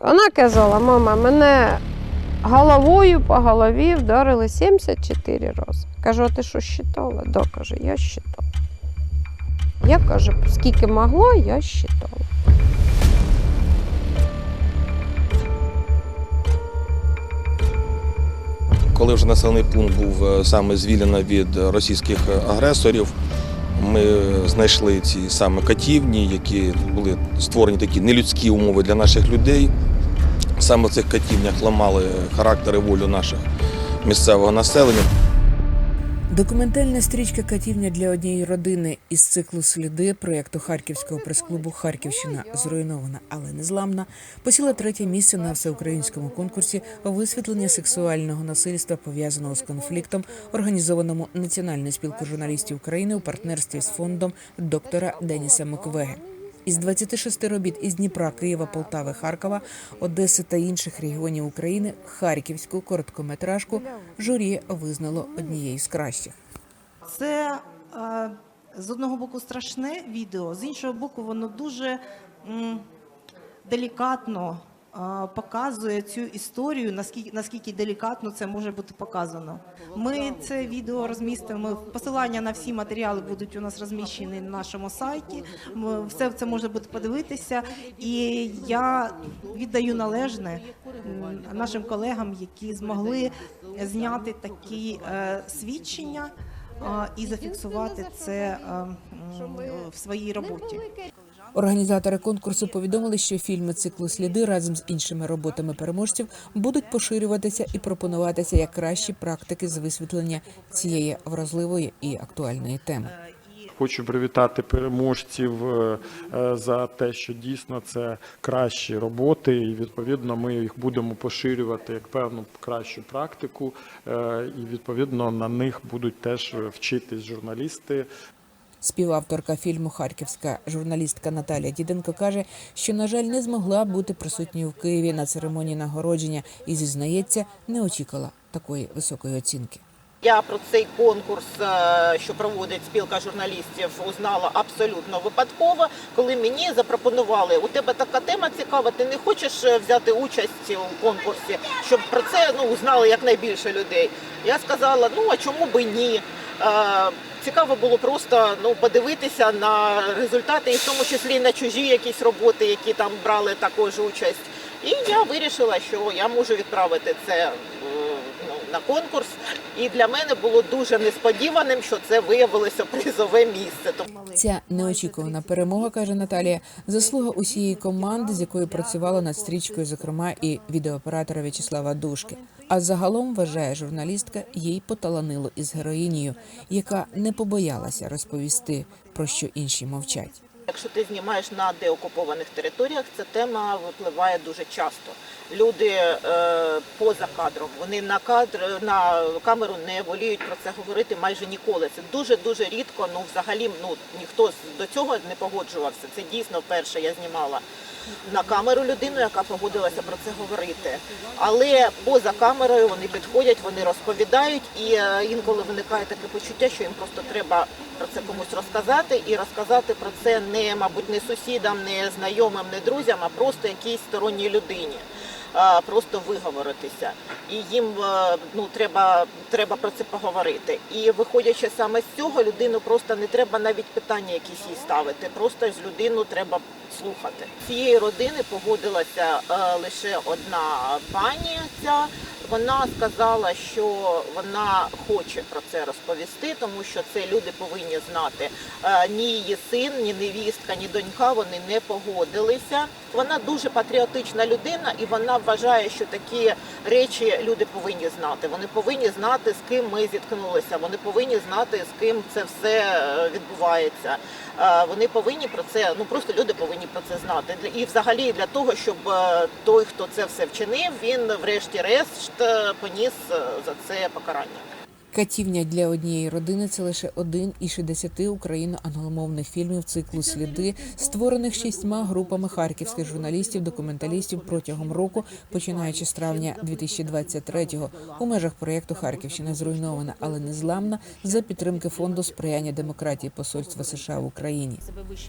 Вона казала, мама, мене головою по голові вдарили 74 рази. Кажу, а ти що щитала? Да, каже, я щитала. Я каже, скільки могла, я щитала. Коли вже населений пункт був е, саме звільнено від російських агресорів, ми знайшли ці саме катівні, які були створені такі нелюдські умови для наших людей. Саме в цих катівнях ламали характер і волю наших місцевого населення. Документальна стрічка Катівня для однієї родини із циклу Сліди проєкту Харківського прес-клубу Харківщина зруйнована, але незламна посіла третє місце на всеукраїнському конкурсі висвітлення сексуального насильства пов'язаного з конфліктом, організованому Національною спілкою журналістів України у партнерстві з фондом доктора Деніса Муквеге. Із 26 робіт із Дніпра, Києва, Полтави, Харкова, Одеси та інших регіонів України харківську короткометражку журі визнало однією з кращих. Це е, з одного боку страшне відео, з іншого боку, воно дуже м, делікатно показує цю історію, наскільки, наскільки делікатно це може бути показано. Ми це відео розмістимо. Посилання на всі матеріали будуть у нас розміщені на нашому сайті. Все це можна буде подивитися. І я віддаю належне нашим колегам, які змогли зняти такі е, свідчення а, і зафіксувати це е, в своїй роботі. Організатори конкурсу повідомили, що фільми циклу сліди разом з іншими роботами переможців будуть поширюватися і пропонуватися як кращі практики з висвітлення цієї вразливої і актуальної теми. Хочу привітати переможців е, е, за те, що дійсно це кращі роботи, і відповідно ми їх будемо поширювати як певну кращу практику, е, і відповідно на них будуть теж вчитись журналісти. Співавторка фільму Харківська журналістка Наталія Діденко каже, що на жаль не змогла бути присутньою в Києві на церемонії нагородження і зізнається, не очікувала такої високої оцінки. Я про цей конкурс, е, що проводить спілка журналістів, узнала абсолютно випадково, коли мені запропонували, у тебе така тема цікава, ти не хочеш е, взяти участь у конкурсі, щоб про це ну, узнали якнайбільше людей. Я сказала, ну а чому би ні? Е, Цікаво було просто ну, подивитися на результати, і в тому числі на чужі якісь роботи, які там брали також участь. І я вирішила, що я можу відправити це на конкурс. І для мене було дуже несподіваним, що це виявилося призове місце. Ця неочікувана перемога, каже Наталія, заслуга усієї команди, з якою працювала над стрічкою, зокрема і відеооператора В'ячеслава Душки. А загалом вважає журналістка, їй поталанило із героїнею, яка не побоялася розповісти про що інші мовчать. Якщо ти знімаєш на деокупованих територіях, ця тема випливає дуже часто. Люди е, поза кадром, вони на кадр на камеру не воліють про це говорити майже ніколи. Це дуже дуже рідко. Ну взагалі ну ніхто до цього не погоджувався. Це дійсно вперше я знімала на камеру людину, яка погодилася про це говорити. Але поза камерою вони підходять, вони розповідають, і е, інколи виникає таке почуття, що їм просто треба про це комусь розказати, і розказати про це не, мабуть, не сусідам, не знайомим, не друзям, а просто якійсь сторонній людині. Просто виговоритися, і їм е, ну треба, треба про це поговорити. І виходячи саме з цього, людину просто не треба навіть питання якісь їй ставити. Просто з людину треба слухати. Цієї родини погодилася е, лише одна пані. Ця вона сказала, що вона хоче про це розповісти, тому що це люди повинні знати. Е, Ні її син, ні невістка, ні донька вони не погодилися. Вона дуже патріотична людина, і вона вважає, що такі речі люди повинні знати. Вони повинні знати, з ким ми зіткнулися. Вони повинні знати, з ким це все е, відбувається. Е, Вони повинні про це, ну просто люди повинні про це знати. І взагалі для того, щоб той, хто це все вчинив, він врешті-решт поніс е, за це покарання. Катівня для однієї родини це лише один із 60 україно-англомовних фільмів циклу Сліди, створених шістьма групами харківських журналістів, документалістів протягом року, починаючи з травня 2023-го, у межах проєкту Харківщина зруйнована, але незламна за підтримки фонду сприяння демократії Посольства США в Україні.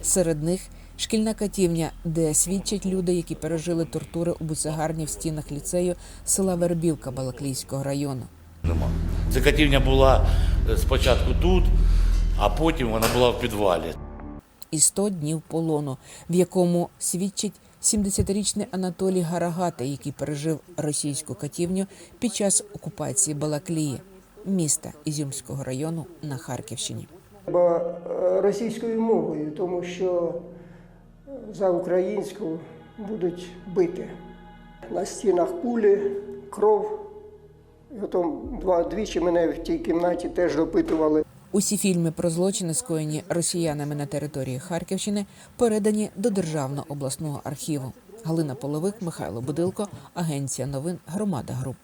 Серед них шкільна катівня, де свідчать люди, які пережили тортури у буцегарні в стінах ліцею села Вербівка Балаклійського району. Нема. Ця катівня була е, спочатку тут, а потім вона була в підвалі. і 100 днів полону, в якому свідчить 70-річний Анатолій Гарагата, який пережив російську катівню під час окупації Балаклії, міста Ізюмського району на Харківщині. Бо е, російською мовою, тому що за українську будуть бити. На стінах пулі, кров. Потім два двічі мене в тій кімнаті теж допитували. Усі фільми про злочини, скоєні росіянами на території Харківщини, передані до Державного обласного архіву. Галина Половик, Михайло Будилко, Агенція новин Громада Груп.